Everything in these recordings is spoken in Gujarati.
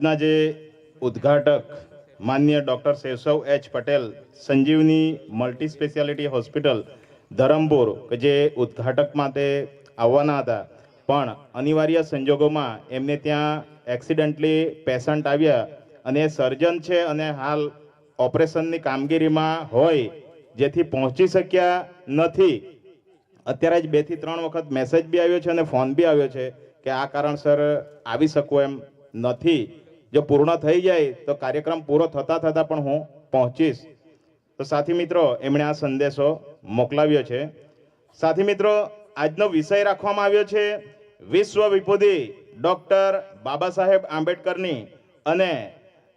ના જે ઉદ્ઘાટક માન્ય doctor Shaishav H Patel, Sanjivani multi speciality hospital, Dharampur, કે જે ઉદ્ઘાટક માટે આવવાના હતા. પણ અનિવાર્ય સંજોગોમાં એમને ત્યાં એક્સિડન્ટલી પેશન્ટ આવ્યા અને સર્જન છે અને હાલ ઓપરેશનની કામગીરીમાં હોય, જેથી પહોંચી શક્યા નથી. અત્યારે જ બેથી ત્રણ વખત મેસેજ બી આવ્યો છે અને ફોન બી આવ્યો છે કે આ કારણસર આવી શકું એમ નથી. જો પૂર્ણ થઈ જાય, તો કાર્યક્રમ પૂરો થતા થતા પણ હું પહોંચીશ. તો સાથી મિત્રો, એમણે આ સંદેશો મોકલાવ્યો છે. સાથી મિત્રો, આજનો વિષય રાખવામાં આવ્યો છે, વિશ્વ વિભૂતિ ડૉક્ટર બાબા સાહેબ આંબેડકરની અને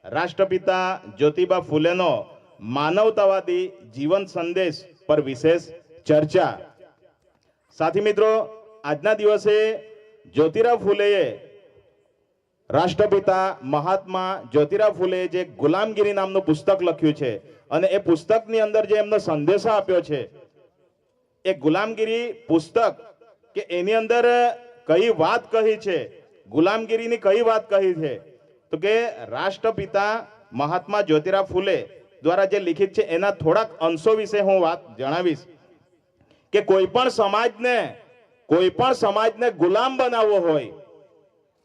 રાષ્ટ્રપિતા જ્યોતિબા ફૂલેનો માનવતાવાદી જીવન સંદેશ પર વિશેષ ચર્ચા. સાથી મિત્રો, આજના દિવસે જ્યોતિરાવ ફૂલેએ રાષ્ટ્રપિતા મહાત્મા જ્યોતિરાવ ફૂલે જે ગુલામગીરી નામનું પુસ્તક લખ્યું છે અને એ પુસ્તકની અંદર જે એમનો સંદેશો આપ્યો છે, એ ગુલામગીરી પુસ્તક કે એની અંદર કઈ વાત કહી છે, ગુલામગીરીની કઈ વાત કહી છે, તો કે રાષ્ટ્રપિતા મહાત્મા જ્યોતિરાવ ફૂલે દ્વારા જે લિખિત છે એના થોડાક અંશો વિશે હું વાત જણાવીશ. કે કોઈ પણ સમાજને, કોઈ પણ સમાજને ગુલામ બનાવવો હોય,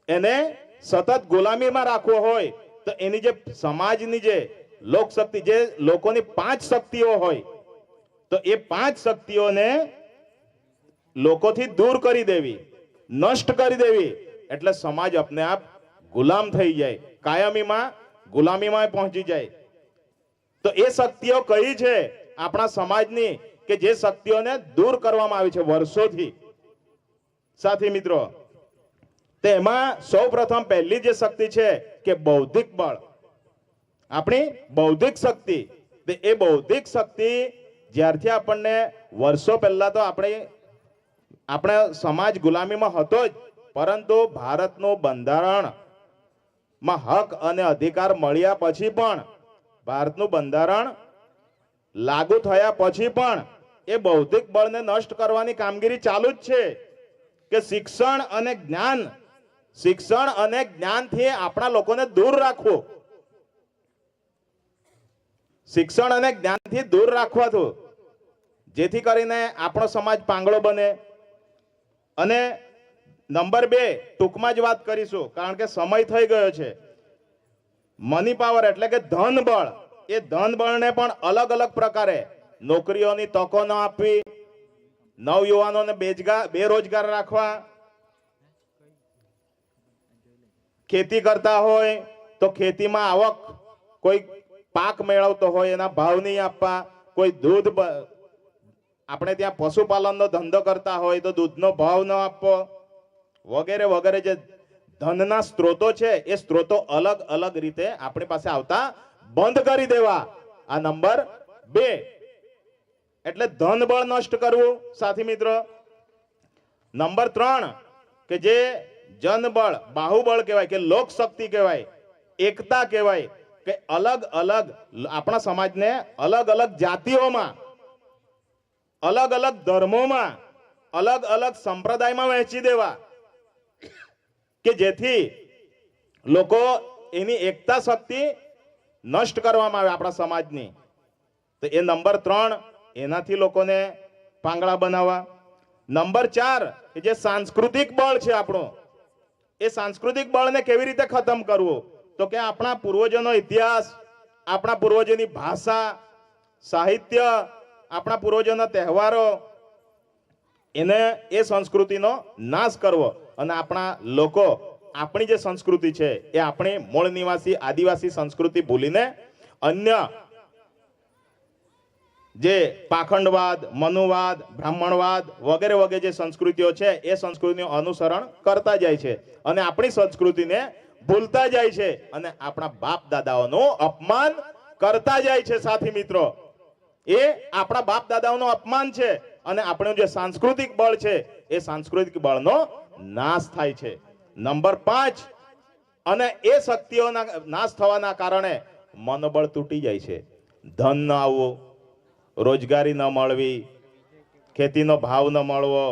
એને સતત ગુલામીમાં રાખવો હોય, તો એની જે સમાજની જે લોકશક્તિ, જે લોકોની પાંચ શક્તિઓ હોય, તો એ પાંચ શક્તિઓને લોકોથી દૂર કરી દેવી, નષ્ટ કરી દેવી. એટલે સમાજ આપને આપ ગુલામ થઈ જાય, કાયમીમાં ગુલામીમાં પહોંચી જાય. તો એ શક્તિઓ કઈ છે? આપણા સમાજની કે જે શક્તિઓને દૂર કરવામાં આવી છે વર્ષોથી. સાથી મિત્રો તેમાં સૌ પ્રથમ પહેલી જે શક્તિ છે કે બૌદ્ધિક બળ. આપણી બૌદ્ધિક શક્તિ એ બૌદ્ધિક શક્તિ જ્યારથી આપણને વર્ષો પહેલા તો આપણે આપણે સમાજ ગુલામીમાં હતો જ, પરંતુ ભારતનું બંધારણમાં હક અને અધિકાર મળ્યા પછી પણ, ભારતનું બંધારણ લાગુ થયા પછી પણ, એ બૌદ્ધિક બળને નષ્ટ કરવાની કામગીરી ચાલુ જ છે. કે શિક્ષણ અને જ્ઞાન શિક્ષણ અને જ્ઞાનથી આપણા લોકોને દૂર રાખવું. શિક્ષણ અને જ્ઞાનથી દૂર રાખવાતું જેથી કરીને આપણો સમાજ પાંગળો બને. અને નંબર બે, ટૂંકમાં જ વાત કરીશું, કારણ કે સમય થઈ ગયો છે. મની પાવર એટલે કે ધન બળ એ ધન બળને પણ અલગ અલગ પ્રકારે નોકરીઓની તકો ન આપવી, નવયુવાનોને બેજગા, બેરોજગાર રાખવા ખેતી કરતા હોય તો ખેતીમાં આવક કોઈ પાક મેળવતો હોય, એના ભાવ નહીં આપવા, કોઈ દૂધ આપણે ત્યાં પશુપાલનનો ધંધો કરતા હોય તો દૂધનો ભાવ ન આપવો. વગેરે વગેરે જે ધનના સ્ત્રોતો છે, એ સ્ત્રોતો અલગ અલગ રીતે આપણી પાસે આવતા બંધ કરી દેવા. આ નંબર બે. એટલે ધન બળ નષ્ટ કરવું, સાથી મિત્રો. નંબર ત્રણ, કે જે જનબળ, બાહુબળ કહેવાય કે લોકશક્તિ કહેવાય, એકતા કહેવાય કે અલગ અલગ આપણા સમાજને અલગ અલગ જાતિઓમાં, અલગ અલગ ધર્મોમાં, અલગ અલગ સંપ્રદાયમાં વહેંચી દેવા કે જેથી લોકો એની એકતા શક્તિ નષ્ટ કરવામાં આવે આપણા સમાજની. તો એ નંબર ત્રણ, એનાથી લોકોને પાંગળા બનાવવા. નંબર ચાર કે જે સાંસ્કૃતિક બળ છે આપણું એ સાંસ્કૃતિક બળને કેવી રીતે ખતમ કરવું? તો કે આપણા પૂર્વજોનો ઇતિહાસ, આપણા પૂર્વજોની ભાષા, સાહિત્ય, આપણા પૂર્વજોના તહેવારો, એને એ સંસ્કૃતિનો નાશ કરવો. અને આપણા લોકો, આપણી જે સંસ્કૃતિ છે, એ આપણી મૂળ નિવાસી, આદિવાસી સંસ્કૃતિ ભૂલીને અન્ય જે પાખંડવાદ, મનુવાદ, બ્રાહ્મણવાદ વગેરે વગેરે જે સંસ્કૃતિઓ છે, એ સંસ્કૃતિનું અનુસરણ કરતા જાય છે. અને આપણી સંસ્કૃતિને ભૂલતા જાય છે. અને આપણા બાપ દાદાઓનું અપમાન કરતા જાય છે, સાથી મિત્રો. એ આપણા બાપ દાદાઓનું અપમાન છે. અને આપણું જે સાંસ્કૃતિક બળ છે, એ સાંસ્કૃતિક બળનો નાશ થાય છે. નંબર પાંચ, અને એ શક્તિઓના નાશ થવાના કારણે મનોબળ તૂટી જાય છે. ધન ન આવવું રોજગારી ન મળવી, ખેતીનો ભાવ ન મળવો,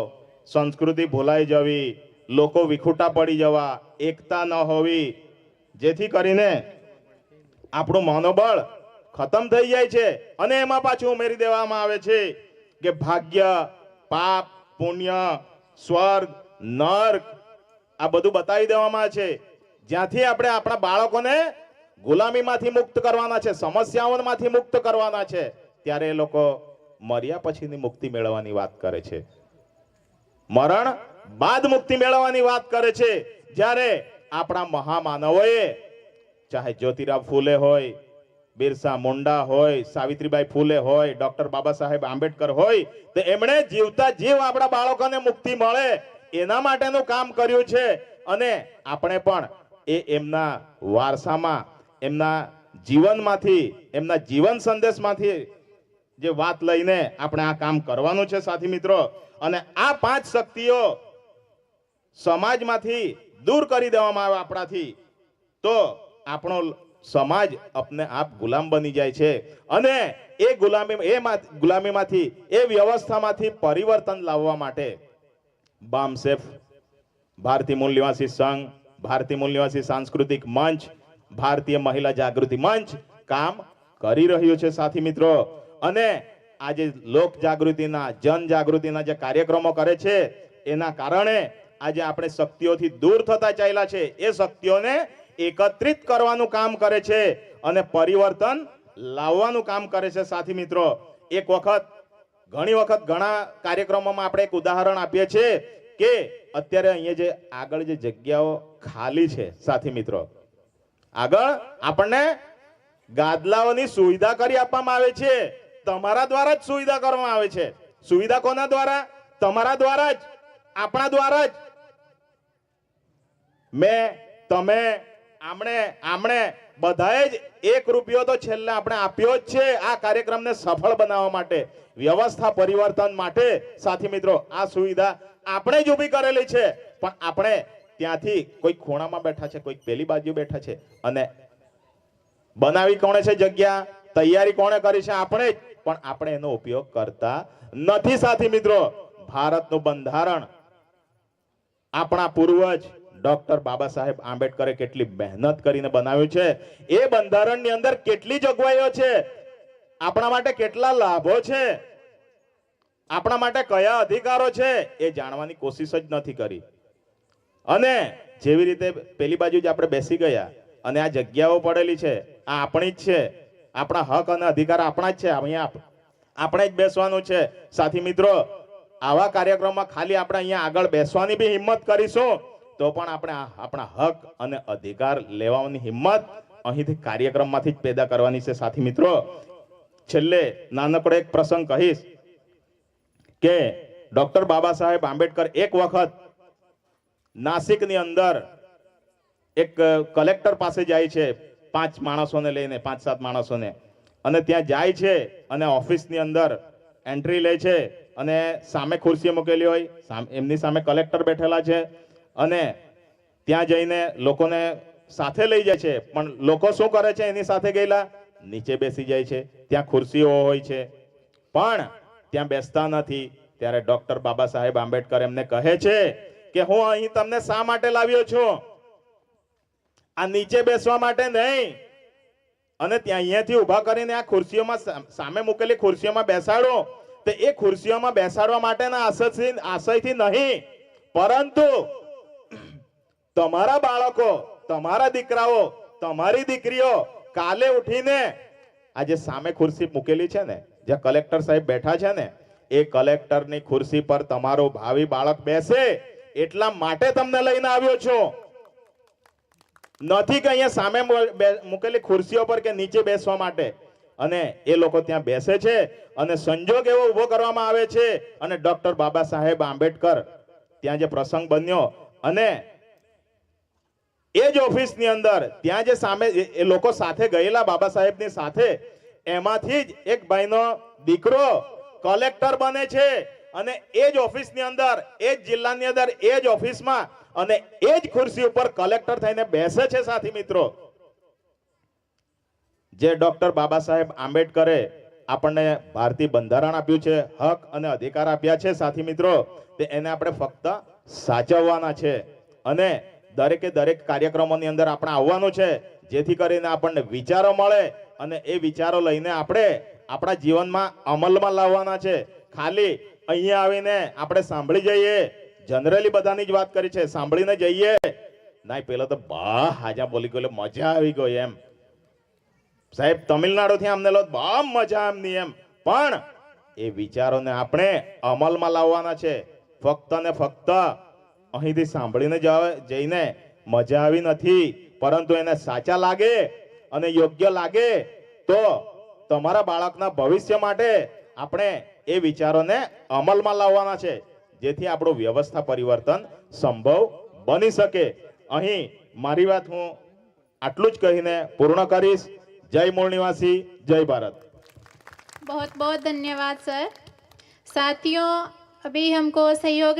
સંસ્કૃતિ ભૂલાઈ જવી, લોકો વિખૂટા પડી જવા, એકતા ન હોવી, જેથી કરીને આપણું મનોબળ ખતમ થઈ જાય છે અને એમાં પાછું ઉમેરી દેવામાં આવે છે કે ભાગ્ય, પાપ, પુણ્ય, સ્વર્ગ, નર્ક, આ બધું બતાવી દેવામાં છે. જ્યાંથી આપણે આપણા બાળકોને ગુલામીમાંથી મુક્ત કરવાના છે, સમસ્યાઓમાંથી મુક્ત કરવાના છે. ત્યારે એ લોકો મર્યા પછીની મુક્તિ મેળવવાની વાત કરે છે. મરણ બાદ મુક્તિ મેળવવાની વાત કરે છે. જ્યારે આપણા મહામાનવોએ, ચાહે જ્યોતિરાવ ફૂલે હોય, બિરસા મુંડા હોય, સાવિત્રીબાઈ ફૂલે હોય, ડોક્ટર બાબા સાહેબ આંબેડકર હોય, તો એમણે જીવતા જીવ આપણા બાળકોને મુક્તિ મળે એના માટેનું કામ કર્યું છે. અને આપણે પણ એ એમના વારસામાં, એમના જીવનમાંથી, એમના જીવન સંદેશમાંથી જે વાત લઈને આપણે આ કામ કરવાનું છે, સાથી મિત્રો. અને આ પાંચ શક્તિઓ સમાજમાંથી દૂર કરી દેવામાં આવે આપણાથી. તો આપણો સમાજ આપને આપ ગુલામ બની જાય છે. અને એ ગુલામી, એ ગુલામીમાંથી, એ વ્યવસ્થામાંથી પરિવર્તન લાવવા માટે બામસેફ ભારતીય મૂળ નિવાસી સંઘ, ભારતીય મૂળ સાંસ્કૃતિક મંચ, ભારતીય મહિલા જાગૃતિ મંચ કામ કરી રહ્યું છે, સાથી મિત્રો. અને આજે લોક જાગૃતિના, જન જાગૃતિના જે કાર્યક્રમો કરે છે, એના કારણે આજે આપણે શક્તિઓથી દૂર થતા ચાલ્યા છે. એ શક્તિઓને એકત્રિત કરવાનું કામ કરે છે અને પરિવર્તન લાવવાનું કામ કરે છે. સાથી મિત્રો, એક વખત, ઘણી વખત ઘણા કાર્યક્રમોમાં આપણે એક ઉદાહરણ આપીએ છીએ કે અત્યારે અહીંયા જે આગળ જે જગ્યાઓ ખાલી છે, સાથી મિત્રો. આગળ આપણને ગાદલાઓની સુવિધા કરી આપવામાં આવે છે. તમારા દ્વારા જ સુવિધા કરવામાં આવે છે. સુવિધા કોના દ્વારા? તમારા દ્વારા જ. આપણા દ્વારા જ. મેં, તમે, આમણે આમણે બધાએ જ એક રૂપિયો તો છેલ્લે આપણે આપ્યો જ છે આ કાર્યક્રમને સફળ બનાવવા માટે, વ્યવસ્થા પરિવર્તન માટે. સાથી મિત્રો, આ સુવિધા આપણે જ ઊભી કરેલી છે. પણ આપણે ત્યાંથી કોઈ ખૂણામાં બેઠા છે, કોઈ પેલી બાજુ બેઠા છે અને બનાવી કોણે છે જગ્યા? તૈયારી કોણે કરી છે? આપણે જ. પણ આપણે એનો ઉપયોગ કરતા નથી. સાથી મિત્રો, ભારતનું બંધારણ આપણા પૂર્વજ ડોક્ટર બાબા સાહેબ આંબેડકરે કેટલી મહેનત કરીને બનાવ્યું છે. એ બંધારણની અંદર કેટલી જોગવાઈઓ છે? આપણા માટે કેટલા લાભો છે? આપણા માટે કયા અધિકારો છે? એ જાણવાની કોશિશ જ નથી કરી. અને જેવી રીતે પેલી બાજુ જ આપણે બેસી ગયા અને આ જગ્યાઓ પડેલી છે, આ આપણી જ છે. આપણા હક અને અધિકાર આપણા જ છે, અહીંયા આપણે જ બેસવાનું છે. સાથી મિત્રો, આવા કાર્યક્રમમાં ખાલી આપણે અહીંયા આગળ બેસવાની બી હિંમત કરીશું, તો પણ આપણે આપણા હક અને અધિકાર લેવાની હિંમત અહીંથી કાર્યક્રમમાંથી જ પેદા કરવાની છે, સાથી મિત્રો. છેલ્લે નાનકડો એક પ્રસંગ કહીશ કે ડોક્ટર બાબા સાહેબ આંબેડકર એક વખત નાસિકની અંદર એક કલેક્ટર પાસે જાય છે. પાંચ માણસોને લઈને, પાંચ સાત માણસોને. અને ત્યાં જાય છે અને ઓફિસની અંદર એન્ટ્રી લે છે અને સામે ખુરશી મૂકેલી હોય એમની સામે કલેક્ટર બેઠેલા છે અને ત્યાં જઈને લોકોને સાથે લઈ જાય છે. પણ લોકો શું કરે છે? એની સાથે ગયેલા? નીચે બેસી જાય છે. ત્યાં ખુરશીઓ હોય છે. પણ ત્યાં બેસતા નથી. ત્યારે ડોક્ટર બાબા સાહેબ આંબેડકર એમને કહે છે કે હું અહીં તમને શા માટે લાવ્યો છું? આ નીચે બેસવા માટે નહીં. અને ત્યાં અહીંયાથી ઊભા કરીને આ ખુરશીઓમાં સામે મૂકેલી ખુરશીઓમાં બેસાડો. તો એ ખુરશીઓમાં બેસાડવા માટેના આશયથી આશયથી નહીં. પરંતુ તમારા બાળકો, તમારા દીકરાઓ, તમારી દીકરીઓ કાલે ઉઠીને આ જે સામે ખુરશી મૂકેલી છે ને જે કલેક્ટર સાહેબ બેઠા છે ને, એ કલેક્ટરની ખુરશી પર તમારો ભાવિ બાળક બેસે. એટલા માટે તમને લઈને આવ્યો છું. નથી કે અહીંયા સામે મૂકેલી ખુરશીઓ પર કે નીચે બેસવા માટે. અને એ લોકો ત્યાં બેસે છે અને સંજોગ એવો ઊભો કરવામાં આવે છે અને ડોક્ટર બાબા સાહેબ આંબેડકર ત્યાં જે પ્રસંગ બન્યો અને એ જ ઓફિસની અંદર ત્યાં જે સામે એ લોકો સાથે ગયેલા બાબા સાહેબની સાથે, એમાંથી જ એક ભાઈનો દીકરો કલેક્ટર બને છે અને એ જ ઓફિસની અંદર, એ જ જિલ્લાની અંદર, એ જ ઓફિસમાં અને એ જ ખુરશી ઉપર કલેક્ટર થઈને બેસે છે સાથી મિત્રો. જે ડોક્ટર બાબા સાહેબ આંબેડકરે આપણને ભારતીય બંધારણ આપ્યું છે, હક અને અધિકાર આપ્યા છે સાથી મિત્રો, તે એને આપણે ફક્ત સાચવવાના છે. અને દરેકે દરેક કાર્યક્રમોની અંદર આપણે આવવાનું છે, જેથી કરીને આપણને વિચારો મળે અને એ વિચારો લઈને આપણે આપણા જીવનમાં અમલમાં લાવવાના છે. ખાલી અહીંયા આવીને આપણે સાંભળી જઈએ જનરલી બધાની જ વાત કરી છે, સાંભળીને જઈએ. ના પેલો તો બા હાજા બોલી ગયો મજા આવી ગઈ એમ. સાહેબ, તમિલનાડુથી અમને લો, બા મજા એમની એમ. પણ એ વિચારોને આપણે અમલમાં લાવવાના છે. ફક્ત ને ફક્ત અહીંથી સાંભળીને જઈને મજા આવી નથી. પરંતુ એને સાચા લાગે અને યોગ્ય લાગે, તો તમારા બાળકના ભવિષ્ય માટે આપણે એ વિચારોને અમલમાં લાવવાના છે. જેથી આપણું વ્યવસ્થા પરિવર્તન સંભવ બની શકે અહીં મારી વાત હું આટલું જ કહીને પૂર્ણ કરીશ જય મૂળ નિવાસી જય ભારત बहुत बहुत धन्यवाद सर साथियों अभी हमको सहयोग